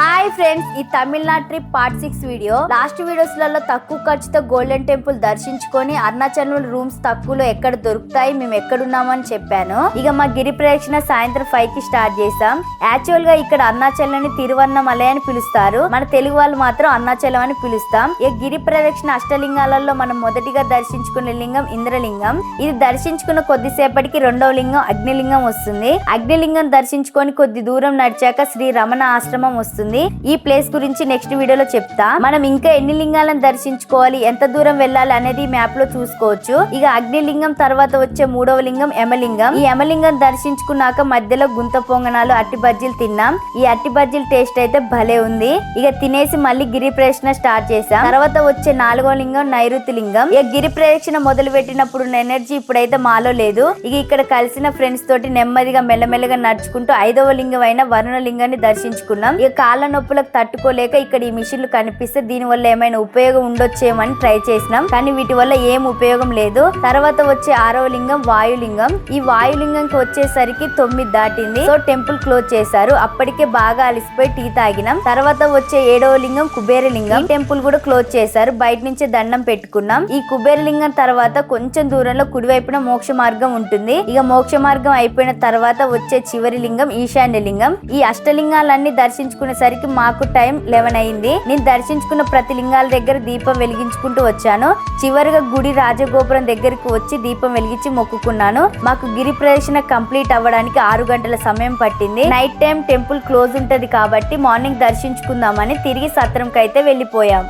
Hi friends ఈ Tamil Nadu trip part six video. Last వీడియోస్లలో తక్కువ ఖర్చుతో గోల్డెన్ టెంపుల్ దర్శించుకొని అరుణాచలం రూమ్స్ తక్కువలో ఎక్కడ దొరుకుతాయి మేము ఎక్కడున్నామని చెప్పాను. ఇక మా గిరి ప్రదక్షిణ సాయంత్రం ఫైవ్కి స్టార్ట్ చేసాం యాక్చువల్గా ఇక్కడ అరుణాచలాన్ని తిరువన్నమలై అని పిలుస్తారు. మన తెలుగు వాళ్ళు మాత్రం అరుణాచలం అని పిలుస్తాం. ఇక గిరి ప్రదక్షిణ అష్టలింగాలలో మనం మొదటిగా దర్శించుకునే లింగం ఇంద్రలింగం. ఇది దర్శించుకున్న కొద్దిసేపటికి రెండవ లింగం అగ్నిలింగం వస్తుంది. అగ్నిలింగం దర్శించుకొని కొద్ది దూరం నడిచాక శ్రీ రమణ ఆశ్రమం వస్తుంది. ఈ ప్లేస్ గురించి నెక్స్ట్ వీడియోలో చెప్తా. మనం ఇంకా ఎన్ని లింగాలను దర్శించుకోవాలి ఎంత దూరం వెళ్ళాలి అనేది మ్యాప్లో చూసుకోవచ్చు. ఇక అగ్నిలింగం తర్వాత వచ్చే మూడవ లింగం యమలింగం. ఈ యమలింగం దర్శించుకున్నాక మధ్యలో గుంత పొంగనాలు అట్టి బజ్జీలు తిన్నాం. ఈ అట్టి బజ్జీల టేస్ట్ అయితే భలే ఉంది. ఇక తినేసి మళ్ళీ గిరి ప్రదక్షిణ స్టార్ట్ చేసాం తర్వాత వచ్చే నాలుగో లింగం నైరుతి లింగం. ఇక గిరి ప్రదక్షిణ మొదలు పెట్టినప్పుడు ఎనర్జీ ఇప్పుడైతే మాలో లేదు. ఇక ఇక్కడ కలిసిన ఫ్రెండ్స్ తోటి నెమ్మదిగా మెల్లమెల్లగా నడుచుకుంటూ ఐదవ లింగం అయిన వరుణ లింగాన్ని దర్శించుకున్నాం. ఇక కాళ్ళ నొప్పులకు తట్టుకోలేక ఇక్కడ ఈ మిషన్లు కనిపిస్తే దీని వల్ల ఏమైనా ఉపయోగం ఉండొచ్చేమని ట్రై చేసినాం. కానీ వీటి వల్ల ఏం ఉపయోగం లేదు. తర్వాత వచ్చే ఆరవ లింగం వాయులింగం. ఈ వాయులింగంకి వచ్చేసరికి తొమ్మిది దాటింది. సో టెంపుల్ క్లోజ్ చేశారు. అప్పటికే బాగా అలిసిపోయి టీ తాగినాం. తర్వాత వచ్చే ఏడవ లింగం కుబేర లింగం. టెంపుల్ కూడా క్లోజ్ చేశారు. బయట నుంచి దండం పెట్టుకున్నాం. ఈ కుబేర లింగం తర్వాత కొంచెం దూరంలో కుడివైపున మోక్ష మార్గం ఉంటుంది. ఇక మోక్ష మార్గం అయిపోయిన తర్వాత వచ్చే చివరి లింగం ఈశాన్య లింగం. ఈ అష్టలింగాలన్నీ దర్శించుకునే వచ్చేసరికి మాకు టైం లెవెన్ అయింది. నేను దర్శించుకున్న ప్రతి లింగాల దగ్గర దీపం వెలిగించుకుంటూ వచ్చాను. చివరిగా గుడి రాజగోపురం దగ్గరికి వచ్చి దీపం వెలిగించి మొక్కుకున్నాను. మాకు గిరి ప్రదక్షిణ కంప్లీట్ అవ్వడానికి ఆరు గంటల సమయం పట్టింది. నైట్ టైం టెంపుల్ క్లోజ్ ఉంటది కాబట్టి మార్నింగ్ దర్శించుకుందామని తిరిగి సత్రంకైతే వెళ్ళిపోయాం.